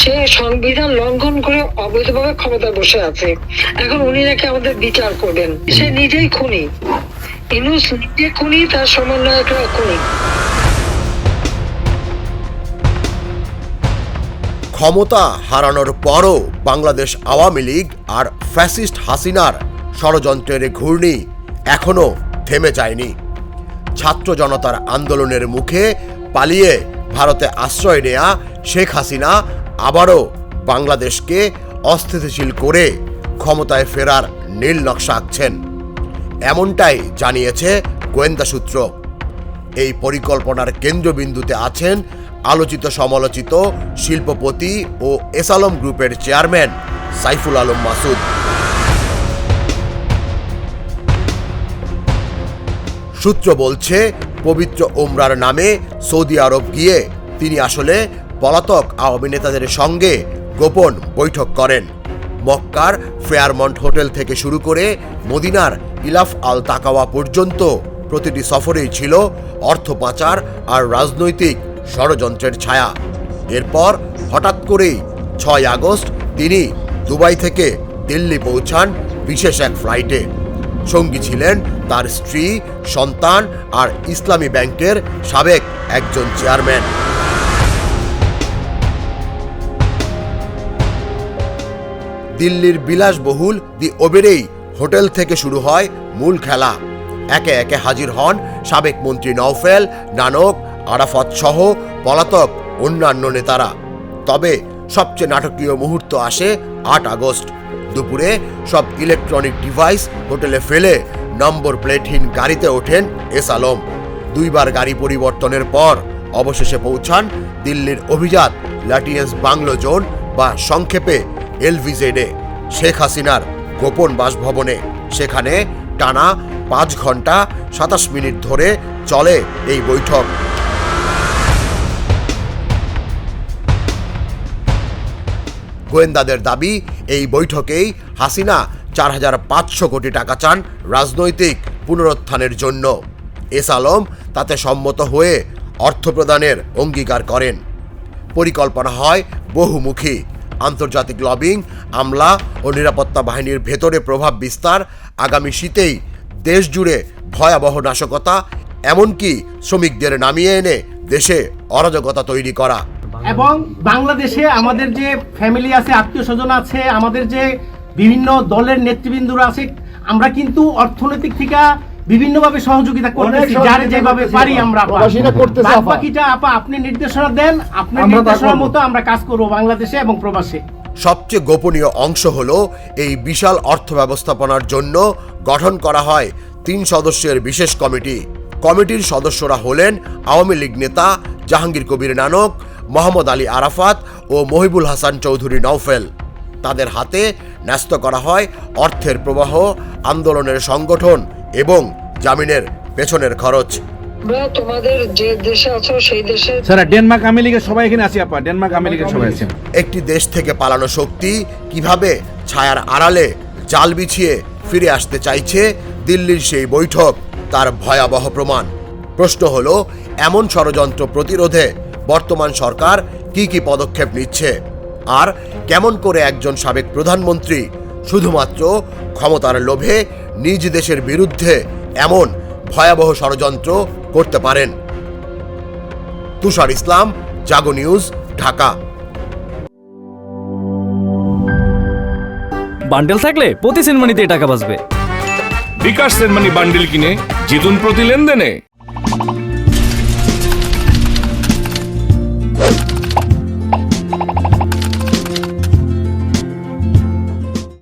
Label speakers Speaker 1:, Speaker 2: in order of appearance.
Speaker 1: সে সংবিধান লঙ্ঘন করে অবৈধভাবে ক্ষমতায় বসে আছে। এখন উনি নাকি আমাদের বিচার করবেন। সে নিজেই খুনি। ইনুস নিজে খুনি তার সমন্বয়করা খুনি।
Speaker 2: ক্ষমতা হারানোর পরও বাংলাদেশ আওয়ামী লীগ আর ফ্যাসিস্ট হাসিনার ষড়যন্ত্রের ঘূর্ণি এখনও থেমে যায়নি। ছাত্র জনতার আন্দোলনের মুখে পালিয়ে ভারতে আশ্রয় নেয়া শেখ হাসিনা আবারও বাংলাদেশকে অস্থিতিশীল করে ক্ষমতায় ফেরার নীল নকশা আঁকছেন। এমনটাই জানিয়েছে গোয়েন্দা সূত্র। এই পরিকল্পনার কেন্দ্রবিন্দুতে আছেন আলোচিত সমালোচিত শিল্পপতি ও এসালম গ্রুপের চেয়ারম্যান সাইফুল আলম মাসুদ। সূত্র বলছে, পবিত্র ওমরার নামে সৌদি আরব গিয়ে তিনি আসলে পলাতক আওয়ামী নেতাদের সঙ্গে গোপন বৈঠক করেন। মক্কার ফেয়ারমন্ট হোটেল থেকে শুরু করে মদিনার ইলাফ আল তাকাওয়া পর্যন্ত প্রতিটি সফরেই ছিল অর্থ পাচার আর রাজনৈতিক ষড়যন্ত্রের ছায়া। এরপর হঠাৎ করেই ছয় আগস্ট তিনি দুবাই থেকে দিল্লি পৌঁছান বিশেষ এক ফ্লাইটে। সঙ্গী ছিলেন তার স্ত্রী, সন্তান আর ইসলামী ব্যাংকের সাবেক একজন চেয়ারম্যান। দিল্লির বিলাসবহুল দি ওবেরেই হোটেল থেকে শুরু হয় মূল খেলা। একে একে হাজির হন সাবেক মন্ত্রী নওফেল, নানক, আরাফাত সহ পলাতক অন্যান্য নেতারা। তবে সবচেয়ে নাটকীয় মুহূর্ত আসে আট আগস্ট। দুপুরে সব ইলেকট্রনিক ডিভাইস হোটেলে ফেলে নম্বর প্লেটহীন গাড়িতে ওঠেন এস আলম। দুইবার গাড়ি পরিবর্তনের পর অবশেষে পৌঁছান দিল্লির অভিজাত লাটিয়েন্স বাংলো জোন বা সংক্ষেপে এলভিজেডে শেখ হাসিনার গোপন বাসভবনে। সেখানে টানা পাঁচ ঘণ্টা সাতাশ মিনিট ধরে চলে এই বৈঠক। গোয়েন্দাদের দাবি, এই বৈঠকেই হাসিনা চার হাজার পাঁচশো কোটি টাকা চান রাজনৈতিক পুনরুত্থানের জন্য। এস আলম তাতে সম্মত হয়ে অর্থ প্রদানের অঙ্গীকার করেন। পরিকল্পনা হয় বহুমুখী। আন্তর্জাতিক লবিং, আমলা ও নিরাপত্তা বাহিনীর ভেতরে প্রভাব বিস্তার আগামী শীতেই দেশ জুড়ে ভয়াবহ নাশকতা, এমনকি শ্রমিকদের নামিয়ে এনে দেশে অরাজকতা তৈরি করা।
Speaker 3: এবং বাংলাদেশে আমাদের যে ফ্যামিলি আছে, আত্মীয় স্বজন আছে, আমাদের যে বিভিন্ন দলের নেতৃবৃন্দরা আছে, আমরা কিন্তু অর্থনৈতিক থেকে বিভিন্নভাবে সহযোগিতা করতেছি যার যেভাবে পারি আমরা আপা।
Speaker 4: প্রবাসীরা করতেছে, আপা।
Speaker 3: বাকিটা আপা আপনি নির্দেশনা দেন আপনার
Speaker 4: করব।
Speaker 3: মতো আমরা কাজ করব বাংলাদেশে এবং প্রবাসে
Speaker 2: সবচেয়ে গোপনীয় অংশ হল এই বিশাল অর্থ ব্যবস্থাপনার জন্য গঠন করা হয় তিন সদস্যের বিশেষ কমিটি কমিটির সদস্যরা হলেন আওয়ামী লীগ নেতা জাহাঙ্গীর কবির নানক মোহাম্মদ আলী আরাফাত ও মহিবুল হাসান চৌধুরী নওফেল তাদের হাতে ন্যস্ত করা হয় অর্থের প্রবাহ আন্দোলনের সংগঠন এবং জামিনের পেছনের খরচ।
Speaker 1: আমরা তোমাদের যে দেশে আছো সেই দেশে
Speaker 4: স্যার ডেনমার্ক আমেরিকার সবাই এখানে আছি আপা। ডেনমার্ক আমেরিকার সবাই আছেন
Speaker 2: একটি দেশ থেকে পালানো শক্তি কীভাবে ছায়ার আড়ালে জাল বিছিয়ে ফিরে আসতে চাইছে দিল্লির সেই বৈঠক তার ভয়াবহ প্রমাণ। প্রশ্ন হলো এমন ষড়যন্ত্র প্রতিরোধে বর্তমান সরকার কি কি পদক্ষেপ নিচ্ছে? আর কেমন করে একজন সাবেক প্রধানমন্ত্রী শুধুমাত্র ক্ষমতার লোভে নিজ দেশের বিরুদ্ধে এমন ভয়াবহ ষড়যন্ত্র করতে পারেন। তুষার ইসলাম জাগো নিউজ ঢাকা।
Speaker 5: বান্ডেল থাকলে প্রতি সেনমানিতে টাকা বাঁচবে।
Speaker 6: বিকাশ সেনমানি বান্ডেল কিনে জিতুন প্রতি লেনদেনে।